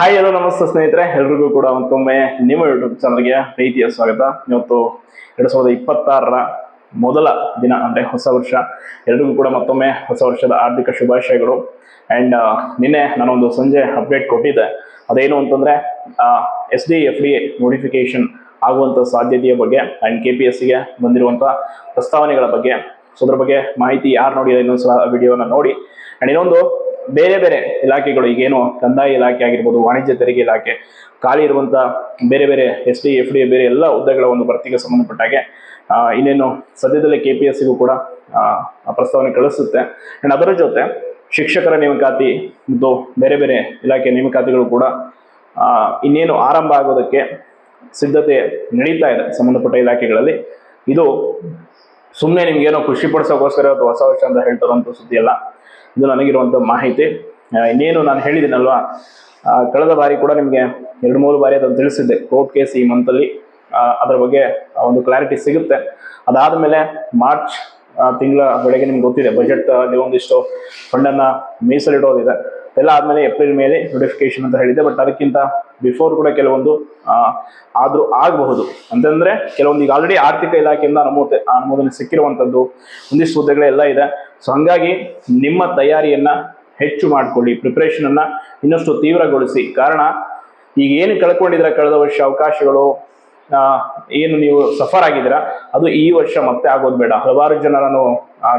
Hi hello ನಮಸ್ತೆ ಸ್ನೇಹಿತರೆ. ಎಲ್ರಿಗೂ ಕೂಡ ಮತ್ತೊಮ್ಮೆ ನಿಮ್ಮ ಯೂಟ್ಯೂಬ್ ಚಾನಲ್ಗೆ ಪ್ರೀತಿಯ ಸ್ವಾಗತ. ಇವತ್ತು ಎರಡು ಸಾವಿರದ ಇಪ್ಪತ್ತಾರರ ಮೊದಲ ದಿನ, ಅಂದರೆ ಹೊಸ ವರ್ಷ. ಎಲ್ರಿಗೂ ಕೂಡ ಮತ್ತೊಮ್ಮೆ ಹೊಸ ವರ್ಷದ ಆರ್ಥಿಕ ಶುಭಾಶಯಗಳು. ಆ್ಯಂಡ್ ನಿನ್ನೆ ನಾನೊಂದು ಸಂಜೆ ಅಪ್ಡೇಟ್ ಕೊಟ್ಟಿದ್ದೆ. ಅದೇನು ಅಂತಂದರೆ S D F D notification ಆಗುವಂಥ ಸಾಧ್ಯತೆಯ ಬಗ್ಗೆ ಆ್ಯಂಡ್ ಕೆ ಪಿ ಎಸ್ ಸಿಗೆ ಬಂದಿರುವಂಥ ಪ್ರಸ್ತಾವನೆಗಳ ಬಗ್ಗೆ. ಸೊ ಅದ್ರ ಬಗ್ಗೆ ಮಾಹಿತಿ ಯಾರು ನೋಡಿದ್ರೆ ಇನ್ನೊಂದ್ಸಲ ವಿಡಿಯೋನ ನೋಡಿ. ಆ್ಯಂಡ್ ಇನ್ನೊಂದು ಬೇರೆ ಬೇರೆ ಇಲಾಖೆಗಳು, ಈಗೇನು ಕಂದಾಯ ಇಲಾಖೆ ಆಗಿರ್ಬೋದು, ವಾಣಿಜ್ಯ ತೆರಿಗೆ ಇಲಾಖೆ, ಖಾಲಿ ಇರುವಂಥ ಬೇರೆ ಬೇರೆ ಎಸ್ ಡಿ, ಎಫ್ ಡಿ, ಬೇರೆ ಎಲ್ಲ ಹುದ್ದೆಗಳ ಒಂದು ಭರ್ತಿಗೆ ಸಂಬಂಧಪಟ್ಟ ಹಾಗೆ ಇನ್ನೇನು ಸದ್ಯದಲ್ಲೇ ಕೆ ಪಿ ಎಸ್ ಸಿಗೂ ಕೂಡ ಪ್ರಸ್ತಾವನೆ ಕಳಿಸುತ್ತೆ. ಆ್ಯಂಡ್ ಅದರ ಜೊತೆ ಶಿಕ್ಷಕರ ನೇಮಕಾತಿ ಮತ್ತು ಬೇರೆ ಬೇರೆ ಇಲಾಖೆ ನೇಮಕಾತಿಗಳು ಕೂಡ ಇನ್ನೇನು ಆರಂಭ ಆಗೋದಕ್ಕೆ ಸಿದ್ಧತೆ ನಡೀತಾ ಇದೆ ಸಂಬಂಧಪಟ್ಟ ಇಲಾಖೆಗಳಲ್ಲಿ. ಇದು ಸುಮ್ಮನೆ ನಿಮ್ಗೇನೋ ಖುಷಿ ಪಡಿಸೋಕ್ಕೋಸ್ಕರ ಅದು ಹೊಸ ವರ್ಷ ಅಂತ ಹೇಳ್ತಾರಂತ ಸುದ್ದಿ ಅಲ್ಲ. ಇದು ನನಗಿರುವಂಥ ಮಾಹಿತಿ. ಇನ್ನೇನು ನಾನು ಹೇಳಿದ್ದೀನಲ್ವಾ ಕಳೆದ ಬಾರಿ ಕೂಡ ನಿಮಗೆ ಎರಡು ಮೂರು ಬಾರಿ ಅದನ್ನು ತಿಳಿಸಿದ್ದೆ ಕೋರ್ಟ್ ಕೇಸ್ ಈ ಮಂತಲ್ಲಿ ಅದರ ಬಗ್ಗೆ ಒಂದು ಕ್ಲಾರಿಟಿ ಸಿಗುತ್ತೆ. ಅದಾದ ಮೇಲೆ ಮಾರ್ಚ್ ತಿಂಗಳ ಬೆಳಗ್ಗೆ ನಿಮ್ಗೆ ಗೊತ್ತಿದೆ, ಬಜೆಟ್ ಒಂದಿಷ್ಟು ಫಂಡನ್ನು ಮೀಸಲಿಡೋದಿದೆ. ಎಲ್ಲ ಆದಮೇಲೆ ಏಪ್ರಿಲ್ ಮೇಲೆ ನೋಟಿಫಿಕೇಶನ್ ಅಂತ ಹೇಳಿದೆ ಬಟ್ ಅದಕ್ಕಿಂತ ಬಿಫೋರ್ ಕೂಡ ಕೆಲವೊಂದು ಆದರೂ ಆಗಬಹುದು. ಅಂತಂದ್ರೆ ಕೆಲವೊಂದು ಈಗ ಆಲ್ರೆಡಿ ಆರ್ಥಿಕ ಇಲಾಖೆಯಿಂದ ಅನುಮೋದ, ಅನುಮೋದನೆ ಸಿಕ್ಕಿರುವಂಥದ್ದು ಒಂದಿಷ್ಟು ಹುದ್ದೆಗಳೆಲ್ಲ ಇದೆ. ಸೊ ಹಂಗಾಗಿ ನಿಮ್ಮ ತಯಾರಿಯನ್ನ ಹೆಚ್ಚು ಮಾಡಿಕೊಳ್ಳಿ ಪ್ರಿಪ್ರೇಷನನ್ನು ಇನ್ನಷ್ಟು ತೀವ್ರಗೊಳಿಸಿ. ಕಾರಣ, ಈಗ ಏನು ಕಳ್ಕೊಂಡಿದ್ರೆ ಕಳೆದ ವರ್ಷ ಅವಕಾಶಗಳು ಏನು ನೀವು ಸಫರ್ ಆಗಿದ್ದೀರಾ, ಅದು ಈ ವರ್ಷ ಮತ್ತೆ ಆಗೋದು ಬೇಡ. ಹಲವಾರು ಜನ ನಾನು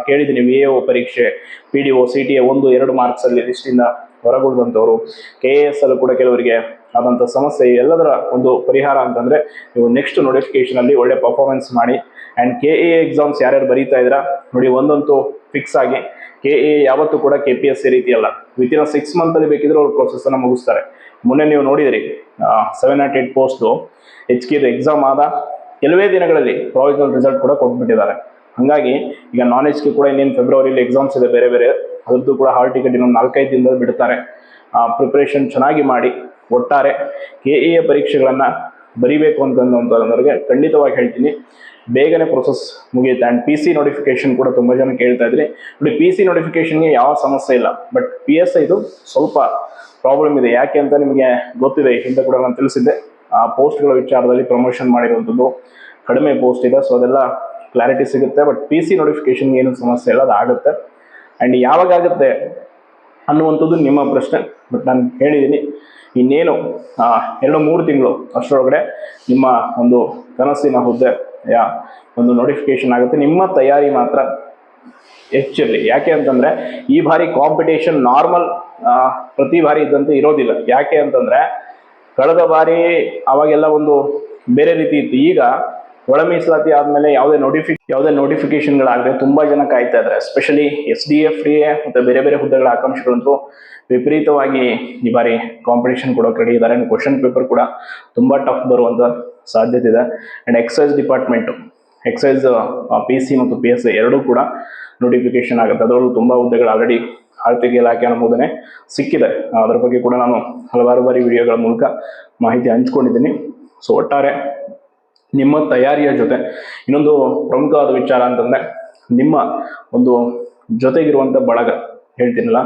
ಕೇಳಿದ್ದೀನಿ ವಿ ಎ ಒ ಪರೀಕ್ಷೆ P D O C T A ಒಂದು, ಎರಡು ಮಾರ್ಕ್ಸ್ ಅಲ್ಲಿ ಲಿಸ್ಟಿಂದ ಹೊರಗುಳಿದಂಥವ್ರು ಕೆ ಎ ಎಸ್ ಅಲ್ಲೂ ಕೂಡ ಕೆಲವರಿಗೆ ಆದಂಥ ಸಮಸ್ಯೆ, ಎಲ್ಲದರ ಒಂದು ಪರಿಹಾರ ಅಂತಂದ್ರೆ ನೀವು ನೆಕ್ಸ್ಟ್ ನೋಟಿಫಿಕೇಶನ್ ಅಲ್ಲಿ ಒಳ್ಳೆ ಪರ್ಫಾರ್ಮೆನ್ಸ್ ಮಾಡಿ. ಆ್ಯಂಡ್ ಕೆ ಎ ಎಕ್ಸಾಮ್ಸ್ ಯಾರ್ಯಾರು ಬರೀತಾ ಇದ್ದೀರಾ, ನೋಡಿ ಒಂದಂತೂ ಫಿಕ್ಸ್ ಆಗಿ. ಕೆ ಎ ಯಾವತ್ತೂ ಕೂಡ ಕೆ ಪಿ ಎಸ್ ಸಿ ರೀತಿ ಅಲ್ಲ ವಿತಿನ್ ಸಿಕ್ಸ್ ಮಂತಲ್ಲಿ ಬೇಕಿದ್ರೆ ಅವ್ರು ಪ್ರೊಸೆಸನ್ನು ಮುಗಿಸ್ತಾರೆ. ಮೊನ್ನೆ ನೀವು ನೋಡಿದಿರಿ seven naught eight post H K exam ಆದ ಕೆಲವೇ ದಿನಗಳಲ್ಲಿ ಪ್ರಾವಿಷನಲ್ ರಿಸಲ್ಟ್ ಕೂಡ ಕೊಟ್ಬಿಟ್ಟಿದ್ದಾರೆ. ಹಾಗಾಗಿ ಈಗ ನಾನ್ ಎಚ್ ಕೂಡ ಇನ್ನೇನು ಫೆಬ್ರವರಿಲಿ ಎಕ್ಸಾಮ್ಸ್ ಇದೆ ಬೇರೆ ಬೇರೆ, ಅದರದ್ದು ಕೂಡ ಹಾಲ್ ಟಿಕೆಟ್ ಇನ್ನೊಂದು ನಾಲ್ಕೈದು ದಿನದಲ್ಲಿ ಬಿಡ್ತಾರೆ. ಪ್ರಿಪ್ರೇಷನ್ ಚೆನ್ನಾಗಿ ಮಾಡಿ, ಒಟ್ಟಾರೆ ಕೆ ಎ ಪರೀಕ್ಷೆಗಳನ್ನು ಬರಿಬೇಕು ಅಂತಂದಂಥವ್ರಿಗೆ ಖಂಡಿತವಾಗಿ ಹೇಳ್ತೀನಿ. ಬೇಗನೆ ಪ್ರೊಸೆಸ್ ಮುಗಿಯುತ್ತೆ. ಆ್ಯಂಡ್ ಪಿ ಸಿ ನೋಟಿಫಿಕೇಶನ್ ಕೂಡ ತುಂಬ ಜನ ಕೇಳ್ತಾ ಇದ್ರಿ. ನೋಡಿ ಪಿ ಸಿ ನೋಟಿಫಿಕೇಶನ್ಗೆ ಯಾವ ಸಮಸ್ಯೆ ಇಲ್ಲ. ಬಟ್ ಪಿ ಎಸ್ ಐದು ಸ್ವಲ್ಪ ಪ್ರಾಬ್ಲಮ್ ಇದೆ. ಯಾಕೆ ಅಂತ ನಿಮಗೆ ಗೊತ್ತಿದೆ ಹಿಂದೆ ಕೂಡ ನಾನು ತಿಳಿಸಿದ್ದೆ. ಆ ಪೋಸ್ಟ್ಗಳ ವಿಚಾರದಲ್ಲಿ ಪ್ರಮೋಷನ್ ಮಾಡಿರುವಂಥದ್ದು ಕಡಿಮೆ ಪೋಸ್ಟ್ ಇದೆ. ಸೊ ಅದೆಲ್ಲ ಕ್ಲಾರಿಟಿ ಸಿಗುತ್ತೆ ಬಟ್ ಪಿ ಸಿ ನೋಟಿಫಿಕೇಶನ್ಗೆ ಏನು ಸಮಸ್ಯೆ ಇಲ್ಲ ಅದು ಆಗುತ್ತೆ ಆ್ಯಂಡ್ ಯಾವಾಗ ಆಗುತ್ತೆ ಅನ್ನುವಂಥದ್ದು ನಿಮ್ಮ ಪ್ರಶ್ನೆ ಬಟ್ ನಾನು ಹೇಳಿದ್ದೀನಿ ಇನ್ನೇನು ಎರಡು ಮೂರು ತಿಂಗಳು ಅಷ್ಟರೊಳಗಡೆ ನಿಮ್ಮ ಒಂದು ಕನಸಿನ ಹುದ್ದೆ, ಯಾ, ಒಂದು ನೋಟಿಫಿಕೇಶನ್ ಆಗುತ್ತೆ. ನಿಮ್ಮ ತಯಾರಿ ಮಾತ್ರ ಹೆಚ್ಚಿರಲಿ. ಯಾಕೆ ಅಂತಂದರೆ, ಈ ಬಾರಿ ಕಾಂಪಿಟೇಷನ್ ನಾರ್ಮಲ್ ಪ್ರತಿ ಬಾರಿ ಇದ್ದಂತೆ ಇರೋದಿಲ್ಲ. ಯಾಕೆ ಅಂತಂದರೆ, ಕಳೆದ ಬಾರಿ ಅವಾಗೆಲ್ಲ ಒಂದು ಬೇರೆ ರೀತಿ ಇತ್ತು. ಈಗ ಒಳ ಮೀಸಲಾತಿ ಆದಮೇಲೆ ಯಾವುದೇ ನೋಟಿಫಿ ಯಾವುದೇ ನೋಟಿಫಿಕೇಶನ್ಗಳಾಗದೆ ತುಂಬ ಜನ ಕಾಯ್ತಾ ಇದ್ದಾರೆ especially S D F D A ಮತ್ತು ಬೇರೆ ಬೇರೆ ಹುದ್ದೆಗಳ ಆಕಾಂಕ್ಷೆಗಳಂತೂ ವಿಪರೀತವಾಗಿ ಈ ಬಾರಿ ಕಾಂಪಿಟೇಷನ್ ಕೊಡೋಕೆ ರೆಡಿ ಇದ್ದಾರೆ. ಕ್ವಶನ್ ಪೇಪರ್ ಕೂಡ ತುಂಬ ಟಫ್ ಬರುವಂಥ ಸಾಧ್ಯತೆ ಇದೆ. And excise department excise P C ಮತ್ತು ಪಿ ಎಸ್ ಎರಡೂ ಕೂಡ ನೋಟಿಫಿಕೇಶನ್ ಆಗುತ್ತೆ. ಅದರಲ್ಲೂ ತುಂಬ ಹುದ್ದೆಗಳು ಆಲ್ರೆಡಿ ಆರ್ಥಿಕ ಇಲಾಖೆ ಅನುಮೋದನೆ ಸಿಕ್ಕಿದೆ. ಅದರ ಬಗ್ಗೆ ಕೂಡ ನಾನು ಹಲವಾರು ಬಾರಿ ವಿಡಿಯೋಗಳ ಮೂಲಕ ಮಾಹಿತಿ ಹಂಚ್ಕೊಂಡಿದ್ದೀನಿ. ಸೊ ಒಟ್ಟಾರೆ ನಿಮ್ಮ ತಯಾರಿಯ ಜೊತೆ. ಇನ್ನೊಂದು ಪ್ರಮುಖವಾದ ವಿಚಾರ ಅಂತಂದರೆ, ನಿಮ್ಮ ಒಂದು ಜೊತೆಗಿರುವಂಥ ಬಳಗ ಹೇಳ್ತೀನಲ್ಲ,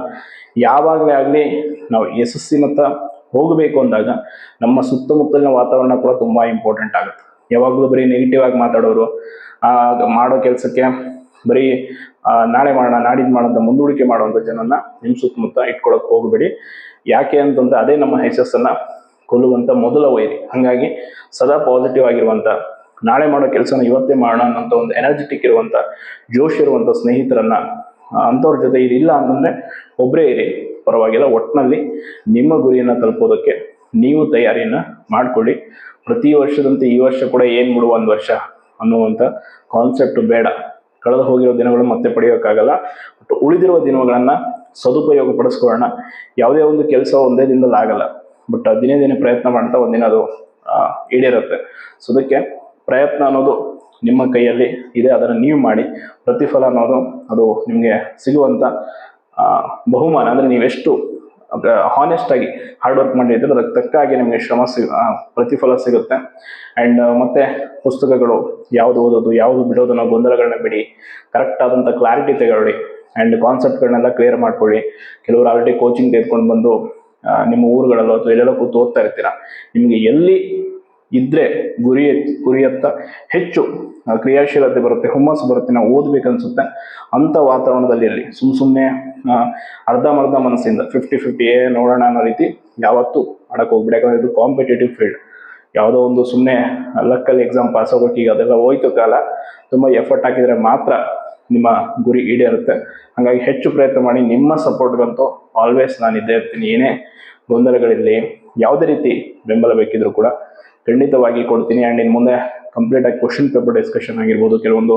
ಯಾವಾಗಲೇ ಆಗಲಿ ನಾವು ಯಶಸ್ಸಿನತ್ತ ಹೋಗಬೇಕು ಅಂದಾಗ ನಮ್ಮ ಸುತ್ತಮುತ್ತಲಿನ ವಾತಾವರಣ ಕೂಡ ತುಂಬ ಇಂಪಾರ್ಟೆಂಟ್ ಆಗುತ್ತೆ. ಯಾವಾಗಲೂ ಬರೀ ನೆಗೆಟಿವ್ ಆಗಿ ಮಾತಾಡೋರು ಮಾಡೋ ಕೆಲಸಕ್ಕೆ ಬರೀ ನಾಳೆ ಮಾಡೋಣ, ನಾಡಿದ್ದು ಮಾಡೋಂಥ ಮುಂದೂಡಿಕೆ ಮಾಡುವಂಥ ಜನನ ನಿಮ್ಮ ಸುತ್ತಮುತ್ತ ಇಟ್ಕೊಳಕ್ಕೆ ಹೋಗಬೇಡಿ. ಯಾಕೆ ಅಂತಂದ್ರೆ ಅದೇ ನಮ್ಮ ಯಶಸ್ಸನ್ನು ಕೊಲ್ಲುವಂಥ ಮೊದಲ ವೈರಿ. ಹಾಗಾಗಿ ಸದಾ ಪಾಸಿಟಿವ್ ಆಗಿರುವಂಥ ನಾಳೆ ಮಾಡೋ ಕೆಲಸನ ಇವತ್ತೇ ಮಾಡೋಣ ಅನ್ನೋಂಥ ಒಂದು ಎನರ್ಜೆಟಿಕ್ ಇರುವಂಥ ಜೋಶ್ ಇರುವಂಥ ಸ್ನೇಹಿತರನ್ನ ಅಂಥವ್ರ ಜೊತೆ ಇರಿಲ್ಲ ಅಂತಂದರೆ ಒಬ್ಬರೇ ಇರಿ. ಪರವಾಗಿಲ್ಲ ಒಟ್ಟಿನಲ್ಲಿ ನಿಮ್ಮ ಗುರಿಯನ್ನು ತಲುಪೋದಕ್ಕೆ ನೀವು ತಯಾರಿಯನ್ನು ಮಾಡಿಕೊಳ್ಳಿ. ಪ್ರತಿ ವರ್ಷದಂತೆ ಈ ವರ್ಷ ಕೂಡ ಏನು ಬಿಡುವ ಒಂದು ವರ್ಷ ಅನ್ನುವಂಥ ಕಾನ್ಸೆಪ್ಟ್ ಬೇಡ. ಕಳೆದು ಹೋಗಿರೋ ದಿನಗಳು ಮತ್ತೆ ಪಡೆಯೋಕ್ಕಾಗಲ್ಲ. ಬಟ್ ಉಳಿದಿರುವ ದಿನಗಳನ್ನು ಸದುಪಯೋಗ ಪಡಿಸ್ಕೊಳ್ಳೋಣ ಯಾವುದೇ ಒಂದು ಕೆಲಸ ಒಂದೇ ದಿನದಲ್ಲಿ ಆಗಲ್ಲ ಬಟ್ ದಿನೇ ದಿನೇ ಪ್ರಯತ್ನ ಮಾಡ್ತಾ ಒಂದಿನ ಅದು ಈಡೇರುತ್ತೆ. ಸೊ ಅದಕ್ಕೆ ಪ್ರಯತ್ನ ಅನ್ನೋದು ನಿಮ್ಮ ಕೈಯಲ್ಲಿ ಇದೆ ಅದನ್ನು ನೀವು ಮಾಡಿ. ಪ್ರತಿಫಲ ಅನ್ನೋದು ಅದು ನಿಮಗೆ ಸಿಗುವಂಥ ಆ, ಬಹುಮಾನ. ಅಂದರೆ ನೀವೆಷ್ಟು ಹಾನೆಸ್ಟ್ ಆಗಿ ಹಾರ್ಡ್ ವರ್ಕ್ ಮಾಡಿದ್ರೆ ಅದಕ್ಕೆ ತಕ್ಕ ಹಾಗೆ ನಿಮಗೆ ಶ್ರಮ ಸಿಗ ಪ್ರತಿಫಲ ಸಿಗುತ್ತೆ. ಆ್ಯಂಡ್ ಮತ್ತೆ ಪುಸ್ತಕಗಳು ಯಾವುದು ಓದೋದು ಯಾವುದು ಬಿಡೋದು ಅನ್ನೋ ಗೊಂದಲಗಳನ್ನ ಬಿಡಿ. ಕರೆಕ್ಟ್ ಆದಂಥ ಕ್ಲಾರಿಟಿ ತಗೊಳ್ಳಿ ಆ್ಯಂಡ್ ಕಾನ್ಸೆಪ್ಟ್ಗಳನ್ನೆಲ್ಲ ಕ್ಲಿಯರ್ ಮಾಡ್ಕೊಳ್ಳಿ. ಕೆಲವರು ಆಲ್ರೆಡಿ ಕೋಚಿಂಗ್ ತೆಗೆದುಕೊಂಡು ಬಂದು ನಿಮ್ಮ ಊರುಗಳಲ್ಲೋ ಅಥವಾ ಎಲ್ಲೆಲ್ಲೋ ಕೂತು ಓದ್ತಾ ಇರ್ತೀರಾ? ನಿಮಗೆ ಎಲ್ಲಿ ಇದ್ರೆ ಗುರಿ ಗುರಿಯತ್ತ ಹೆಚ್ಚು ಕ್ರಿಯಾಶೀಲತೆ ಬರುತ್ತೆ, ಹುಮ್ಮಸ್ಸು ಬರುತ್ತೆ, ನಾವು ಓದ್ಬೇಕನ್ಸುತ್ತೆ. ಅಂಥ ವಾತಾವರಣದಲ್ಲಿ ಇರಲಿ. ಸುಮ್ ಸುಮ್ಮನೆ ಅರ್ಧಮರ್ಧ ಮನಸ್ಸಿಂದ ಫಿಫ್ಟಿ ಫಿಫ್ಟಿ ಏ ನೋಡೋಣ ಅನ್ನೋ ರೀತಿ ಯಾವತ್ತೂ ಆಡಕ್ ಹೋಗ್ಬಿಡಿ. ಯಾಕಂದ್ರೆ ಇದು ಕಾಂಪಿಟೇಟಿವ್ ಫೀಲ್ಡ್ ಯಾವುದೋ ಒಂದು ಸುಮ್ಮನೆ ಲಕ್ಕಲ್ಲಿ ಎಕ್ಸಾಮ್ ಪಾಸ್ ಆಗೋಕೆ ಈಗ ಅದೆಲ್ಲ ಹೋಯ್ತು ಕಾಲ, ತುಂಬ ಎಫರ್ಟ್ ಹಾಕಿದರೆ ಮಾತ್ರ ನಿಮ್ಮ ಗುರಿ ಈಡೇರುತ್ತೆ. ಹಾಗಾಗಿ ಹೆಚ್ಚು ಪ್ರಯತ್ನ ಮಾಡಿ, ನಿಮ್ಮ ಸಪೋರ್ಟ್ಗಂತೂ ಆಲ್ವೇಸ್ ನಾನು ಇದ್ದೇ ಇರ್ತೀನಿ, ಏನೇ ಗೊಂದಲಗಳಿರಲಿ, ಯಾವುದೇ ರೀತಿ ಬೆಂಬಲ ಬೇಕಿದ್ರು ಕೂಡ ಖಂಡಿತವಾಗಿ ಕೊಡ್ತೀನಿ. ಆ್ಯಂಡ್ ಇನ್ನು ಮುಂದೆ ಕಂಪ್ಲೀಟ್ ಆಗಿ ಕ್ವಶನ್ ಪೇಪರ್ ಡಿಸ್ಕಷನ್ ಆಗಿರ್ಬೋದು, ಕೆಲವೊಂದು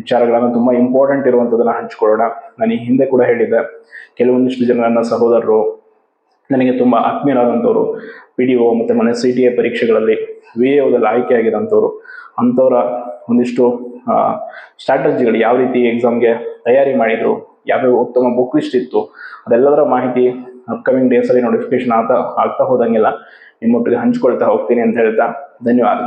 ವಿಚಾರಗಳನ್ನು ತುಂಬ ಇಂಪಾರ್ಟೆಂಟ್ ಇರುವಂಥದ್ದನ್ನು ಹಂಚಿಕೊಳ್ಳೋಣ. ನಾನು ಈ ಹಿಂದೆ ಕೂಡ ಹೇಳಿದ್ದೆ, ಕೆಲವೊಂದಿಷ್ಟು ಜನ ನನ್ನ ಸಹೋದರರು, ನನಗೆ ತುಂಬ ಆತ್ಮೀಯರಾದಂಥವ್ರು ಪಿ ಡಿ ಒ ಮತ್ತು ಮನೆ ಸಿ ಟಿ ಎ ಪರೀಕ್ಷೆಗಳಲ್ಲಿ ವಿ ಎ ಆಯ್ಕೆ ಆಗಿರೋಂಥವ್ರು ಅಂಥವರ ಒಂದಿಷ್ಟು ಸ್ಟ್ರಾಟಜಿಗಳು ಯಾವ ರೀತಿ ಎಕ್ಸಾಮ್ಗೆ ತಯಾರಿ ಮಾಡಿದರು, ಯಾವ್ಯಾವ ಉತ್ತಮ ಬುಕ್ ಲಿಸ್ಟ್ ಇತ್ತು, ಅದೆಲ್ಲದರ ಮಾಹಿತಿ ಅಪ್ಕಮಿಂಗ್ ಡೇಸಲ್ಲಿ ನೋಟಿಫಿಕೇಶನ್ ಆಗ್ತಾ ಆಗ್ತಾ ಹೋದಂಗೆಲ್ಲ ನಿಮ್ಮೊಟ್ಟಿಗೆ ಹಂಚ್ಕೊಳ್ತಾ ಹೋಗ್ತೀನಿ ಅಂತ ಹೇಳ್ತಾ ಧನ್ಯವಾದ